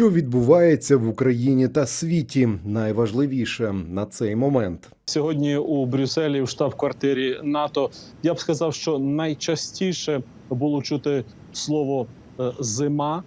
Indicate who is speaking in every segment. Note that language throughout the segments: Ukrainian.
Speaker 1: Що відбувається в Україні та світі? Найважливіше на цей момент.
Speaker 2: Сьогодні у Брюсселі в штаб-квартирі НАТО я б сказав, що найчастіше було чути слово е, зима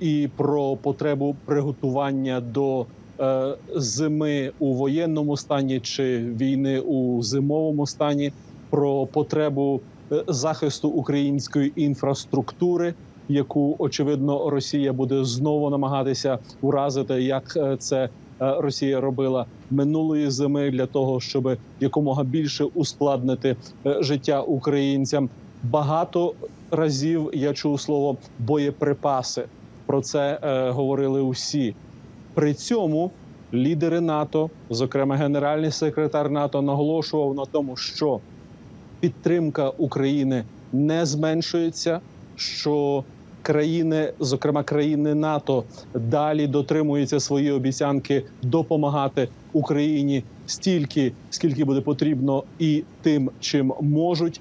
Speaker 2: і про потребу приготування до е, зими у воєнному стані чи війни у зимовому стані, про потребу е, захисту української інфраструктури, яку очевидно Росія буде знову намагатися уразити, як е, це е, Росія робила минулої зими для того, щоб якомога більше ускладнити е, життя українцям. Багато разів я чув слово боєприпаси. Про це е, говорили усі. При цьому лідери НАТО, зокрема генеральний секретар НАТО, наголошував на тому, що підтримка України не зменшується, що країни, зокрема країни НАТО, далі дотримуються свої обіцянки допомагати Україні стільки, скільки буде потрібно, і тим, чим можуть,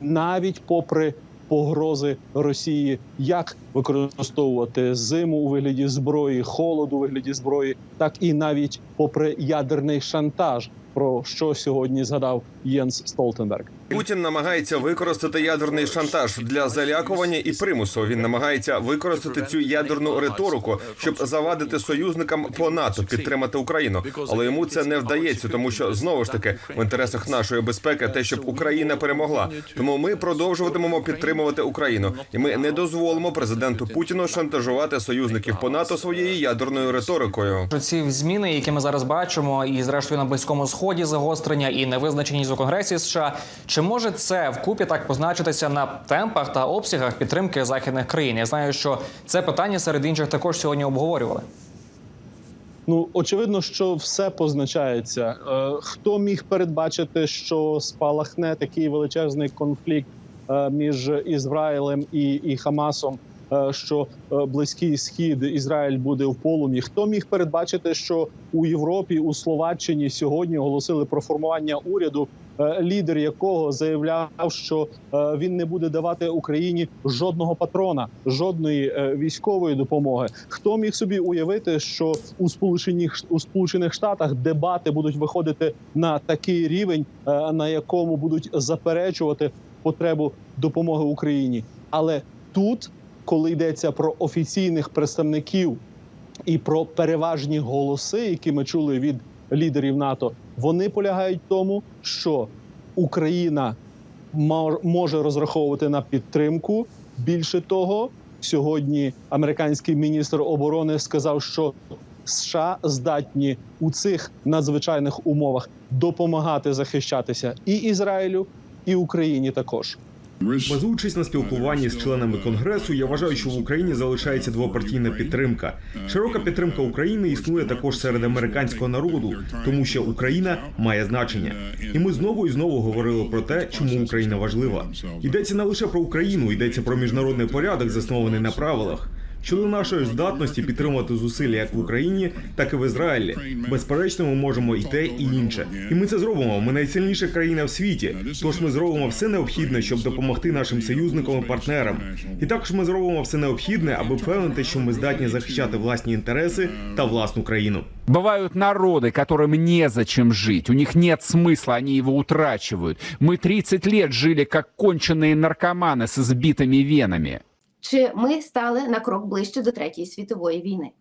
Speaker 2: навіть попри погрози Росії, як використовувати зиму у вигляді зброї, холоду у вигляді зброї, так і навіть попри ядерний шантаж, про що сьогодні згадав Єнс Столтенберг.
Speaker 3: Путін намагається використати ядерний шантаж для залякування і примусу. Він намагається використати цю ядерну риторику, щоб завадити союзникам по НАТО підтримати Україну. Але йому це не вдається, тому що знову ж таки в інтересах нашої безпеки те, щоб Україна перемогла. Тому ми продовжуватимемо підтримувати Україну, і ми не дозволимо президенту Путіну шантажувати союзників по НАТО своєю ядерною риторикою.
Speaker 4: Ці зміни, які ми зараз бачимо, і зрештою на близькому сході загострення і невизначеність у конгресі США. Чи може це вкупі так позначитися на темпах та обсягах підтримки західних країн? Я знаю, що це питання серед інших також сьогодні обговорювали.
Speaker 2: Ну очевидно, що все позначається. Е, Хто міг передбачити, що спалахне такий величезний конфлікт е, між Ізраїлем і, і Хамасом? е, Що близький схід Ізраїль буде в полум'ї? Хто міг передбачити, що у Європі, у Словаччині сьогодні оголосили про формування уряду, лідер якого заявляв, що е, він не буде давати Україні жодного патрона, жодної е, військової допомоги. Хто міг собі уявити, що у сполучених у Сполучених Штатах дебати будуть виходити на такий рівень, е, на якому будуть заперечувати потребу допомоги Україні? Але тут, коли йдеться про офіційних представників і про переважні голоси, які ми чули від лідерів НАТО, вони полягають в тому, що Україна може розраховувати на підтримку. Більше того, сьогодні американський міністр оборони сказав, що США здатні у цих надзвичайних умовах допомагати захищатися і Ізраїлю, і Україні також.
Speaker 5: Базуючись на спілкуванні з членами конгресу, я вважаю, що в Україні залишається двопартійна підтримка. Широка підтримка України існує також серед американського народу, тому що Україна має значення. І ми знову і знову говорили про те, чому Україна важлива. Йдеться не лише про Україну, йдеться про міжнародний порядок, заснований на правилах Щодо нашої здатності підтримувати зусилля як в Україні, так і в Ізраїлі. Безперечно, ми можемо і те, і інше. І ми це зробимо. Ми найсильніша країна в світі. Тож ми зробимо все необхідне, щоб допомогти нашим союзникам і партнерам. І також ми зробимо все необхідне, аби впевнити, що ми здатні захищати власні інтереси та власну країну.
Speaker 6: Бывают народы, которым незачем жить, у них нет смысла, они его утрачивают. Мы 30 лет жили как конченые наркоманы с избитыми венами.
Speaker 7: Чи ми стали на крок ближче до третьої світової війни?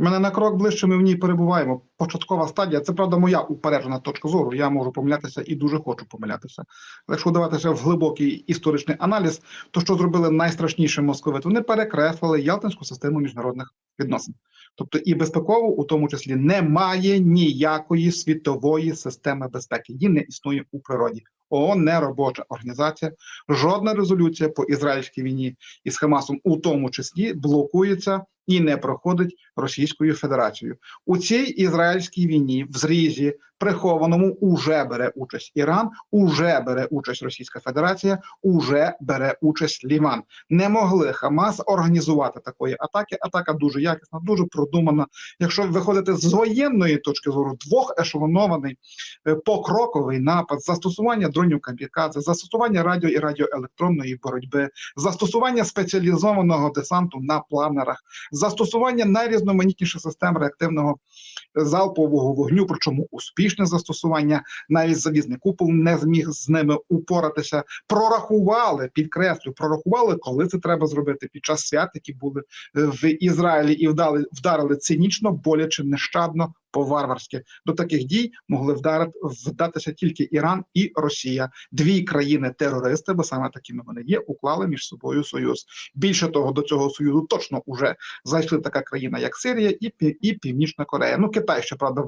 Speaker 8: Ми не на крок ближче, ми в ній перебуваємо. Початкова стадія. Це правда моя упереджена точка зору. Я можу помилятися і дуже хочу помилятися. Але якщо вдаватися в глибокий історичний аналіз, то що зробили найстрашніше московити? Вони перекреслили Ялтинську систему міжнародних відносин. Тобто і безпеково, у тому числі, немає ніякої світової системи безпеки. Її не існує у природі. ООН не робоча організація. Жодна резолюція по ізраїльській війні із Хамасом, у тому числі, блокується і не проходить Російською Федерацією. У цій ізраїльській війні в зрізі прихованому уже бере участь Іран, уже бере участь Російська Федерація, уже бере участь Ліван. Не могли Хамас організувати такої атаки. Атака дуже якісна, дуже продумана. Якщо виходити з воєнної точки зору, двохешелонований е, покроковий напад, застосування дронів камікадзе, застосування радіо і радіоелектронної боротьби, застосування спеціалізованого десанту на планерах, застосування найрізноманітніших систем реактивного залпового вогню, причому успішне застосування, навіть залізний купол не зміг з ними упоратися. Прорахували, підкреслю, прорахували, коли це треба зробити під час свят, які були е, в Ізраїлі, і вдали вдарили цинічно, боляче, нещадно. По-варварськи до таких дій могли вдарити вдатися тільки Іран і Росія, дві країни-терористи, бо саме такими вони є, уклали між собою союз. Більше того, до цього союзу точно уже зайшли така країна, як Сирія, і і Північна Корея. Ну Китай, щоправда,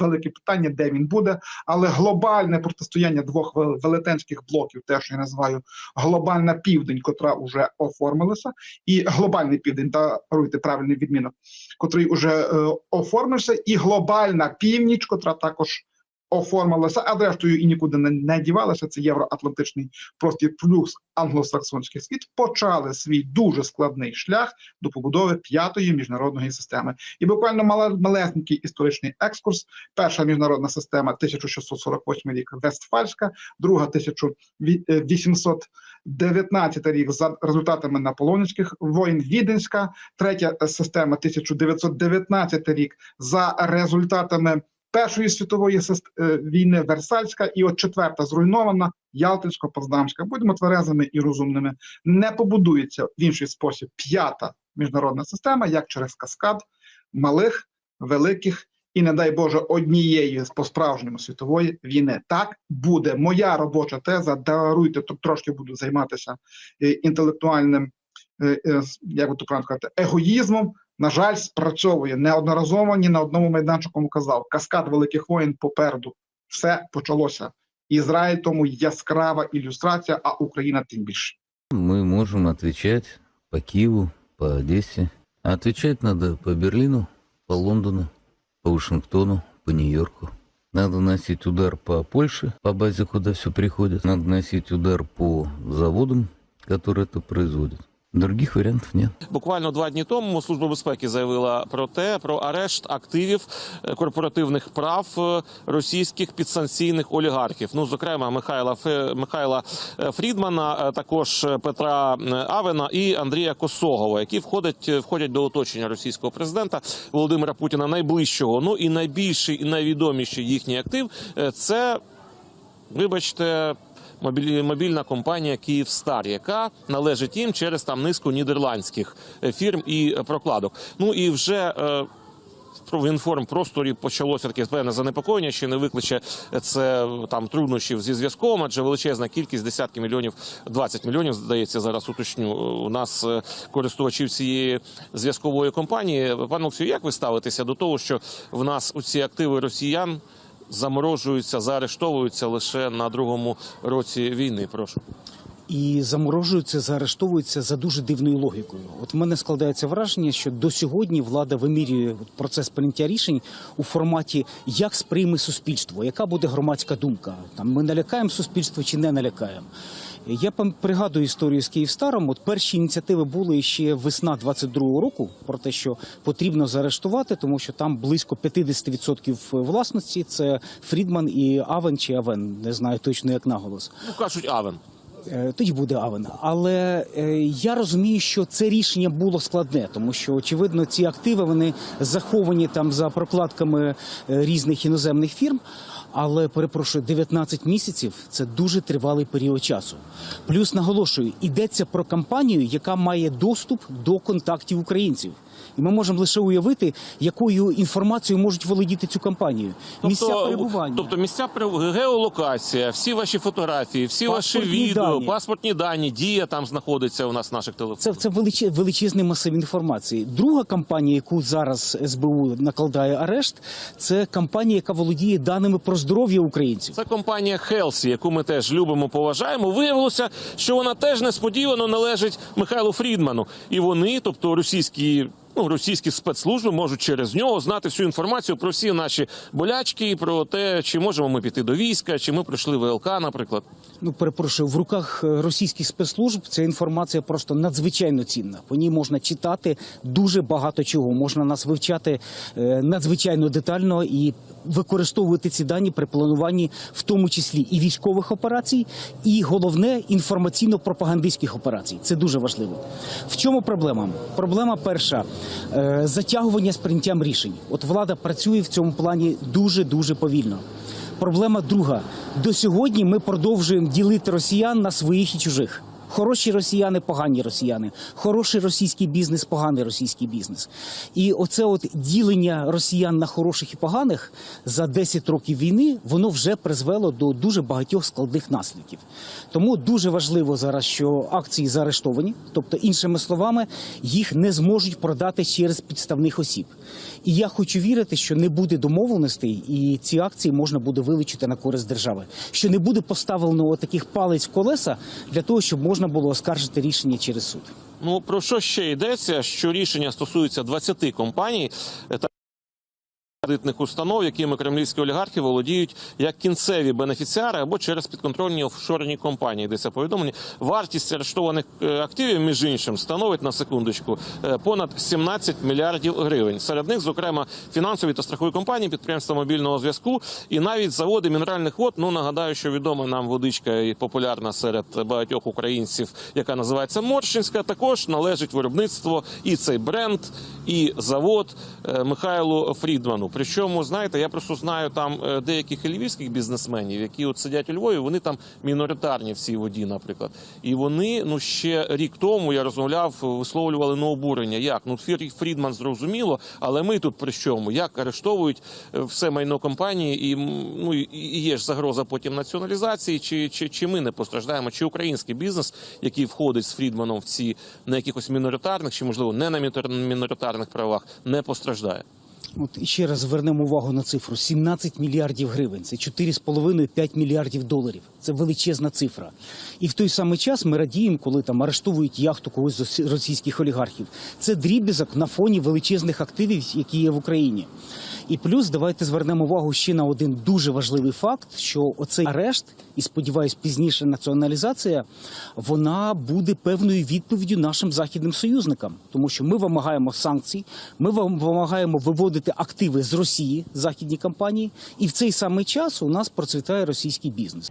Speaker 8: велике питання, де він буде, але глобальне протистояння двох велетенських блоків, те, що я називаю глобальна південь, котра вже оформилася, і глобальний південь, даруйте правильний відмінок, котрий уже е, оформився, і глобальна північ, котра також оформилася, а зрештою і нікуди не, не дівалася. Це євроатлантичний простір плюс англосаксонський світ почали свій дуже складний шлях до побудови п'ятої міжнародної системи. І буквально мале- малесенький історичний екскурс. Перша міжнародна система 1648 рік Вестфальська, друга 1819 рік за результатами наполеонівських воїн Віденська, третя система 1919 рік за результатами Першої світової е, війни Версальська, і от четверта зруйнована Ялтинсько-Поздамська. Будемо тверезими і розумними. Не побудується в інший спосіб п'ята міжнародна система, як через каскад малих, великих і, не дай Боже, однієї з по-справжньому світової війни. Так буде моя робоча теза. Даруйте, тр- трошки буду займатися е, інтелектуальним, як би то правильно сказати, егоїзмом. На жаль, спрацьовує неодноразово ні на одному майданчику казав. Каскад великих воїн попереду. Все почалося. Ізраїль тому яскрава ілюстрація, а Україна тим більше.
Speaker 9: Мы можем отвечать по Киеву, по Одессе. А отвечать надо по Берлину, по Лондону, по Вашингтону, по Нью-Йорку. Надо носить удар по Польше, по базе, куда все приходит. Надо носить удар по заводам, которые это производят. Других вариантов нет.
Speaker 10: Буквально два дні тому служба безпеки заявила про те, про арешт активів е, корпоративних прав е, російських підсанкційних олігархів. Ну, зокрема, Михайла Михайла е, Фрідмана, також Петра Авена і Андрія Косогова, які входять входять до оточення російського президента Володимира Путіна найближчого. Ну і найбільший і найвідоміший їхній актив це вибачте. Мобільна компанія Київстар, яка належить їм через там низку нідерландських е, фірм і е, прокладок. Ну і вже е, в інформпросторі почалося таке певне занепокоєння, що не викличе це там труднощів зі зв'язком, адже величезна кількість десятки мільйонів, 20 мільйонів, здається, зараз уточню. У нас користувачів цієї зв'язкової компанії. Пане Олексію, як ви ставитеся до того, що в нас у ці активи росіян заморожуються, заарештовуються лише на другому році війни? Прошу.
Speaker 11: І заморожуються, заарештовуються за дуже дивною логікою. От в мене складається враження, що до сьогодні влада вимірює процес прийняття рішень у форматі як сприйме суспільство, яка буде громадська думка. Там ми налякаємо суспільство чи не налякаємо. Я пригадую історію з Київстаром. От перші ініціативи були ще весна 22-го року про те, що потрібно заарештувати, тому що там близько 50% власності це Фрідман і Авен чи Авен, не знаю точно як наголос.
Speaker 10: Ну кажуть, Авен.
Speaker 11: Е, Тоді буде Авен. Але е, я розумію, що це рішення було складне, тому що очевидно ці активи вони заховані там за прокладками е, різних іноземних фірм. Але перепрошую, 19 місяців це дуже тривалий період часу. Плюс наголошую, йдеться про компанію, яка має доступ до контактів українців. І ми можемо лише уявити, якою інформацією можуть володіти цю компанію. Місця перебування.
Speaker 10: Тобто місця геолокація, всі ваші фотографії, всі ваші відео,
Speaker 11: дані.
Speaker 10: паспортні дані, дія там знаходиться у нас в наших телефонах.
Speaker 11: Це, це величе- величезний масив інформації. Друга компанія, яку зараз СБУ накладає арешт, це компанія, яка володіє даними про здоров'я українців.
Speaker 10: Це компанія Хелсі, яку ми теж любимо, поважаємо. Виявилося, що вона теж несподівано належить Михайлу Фрідману. І вони, тобто російські Ну, російські спецслужби можуть через нього знати всю інформацію про всі наші болячки, про те, чи можемо ми піти до війська, чи ми пройшли ВЛК, наприклад.
Speaker 11: Ну, перепрошую, в руках е, російських спецслужб ця інформація просто надзвичайно цінна. По ній можна читати дуже багато чого. Можна нас вивчати е, надзвичайно детально і використовувати ці дані при плануванні, в тому числі і військових операцій, і головне інформаційно-пропагандистських операцій. Це дуже важливо. В чому проблема? Проблема перша затягування з прийняттям рішень. От влада працює в цьому плані дуже дуже повільно. Проблема друга. До сьогодні ми продовжуємо ділити росіян на своїх і чужих. Хороші росіяни, погані росіяни, хороший російський бізнес, поганий російський бізнес. І оце от ділення росіян на хороших і поганих за 10 років війни воно вже призвело до дуже багатьох складних наслідків. Тому дуже важливо зараз, що акції заарештовані, тобто, іншими словами, їх не зможуть продати через підставних осіб. І я хочу вірити, що не буде домовленостей, і ці акції можна буде вилучити на користь держави. Що не буде поставлено таких палець в колеса для того, щоб можна було оскаржити рішення через суд.
Speaker 10: Ну про що ще йдеться? Що рішення стосується 20 компаній е, кредитних установ, якими кремлівські олігархи володіють як кінцеві бенефіціари або через підконтрольні офшорні компанії. Йдеться повідомлення. Вартість арештованих е, активів, між іншим, становить на секундочку е, понад 17 мільярдів гривень. Серед них, зокрема, фінансові та страхові компанії, підприємства мобільного зв'язку і навіть заводи мінеральних вод. Ну нагадаю, що відома нам водичка і популярна серед багатьох українців, яка називається Морщинська. Також належить виробництво і цей бренд, і завод е, Михайлу Фрідману. Причому, знаєте, я просто знаю там е, деяких львівських бізнесменів, які от сидять у Львові. Вони там міноритарні в цій воді, наприклад. І вони ну ще рік тому я розмовляв, висловлювали на обурення. Як ну Фрі- Фрідман зрозуміло, але ми тут при чому? Як арештовують е, все майно компанії, і ну і є ж загроза потім націоналізації, чи, чи, чи ми не постраждаємо, чи український бізнес, який входить з Фрідманом в ці на якихось міноритарних, чи можливо не на міноритарних правах, не постраждає.
Speaker 11: От і ще раз звернемо увагу на цифру: 17 мільярдів гривень. Це 4,5-5 мільярдів доларів. Це величезна цифра. І в той самий час ми радіємо, коли там арештовують яхту когось з російських олігархів. Це дріб'язок на фоні величезних активів, які є в Україні. І плюс давайте звернемо увагу ще на один дуже важливий факт: що оцей арешт, і сподіваюсь, пізніше націоналізація, вона буде певною відповіддю нашим західним союзникам, тому що ми вимагаємо санкцій, ми вимагаємо виводити активи з Росії, західні компанії, і в цей самий час у нас процвітає російський бізнес.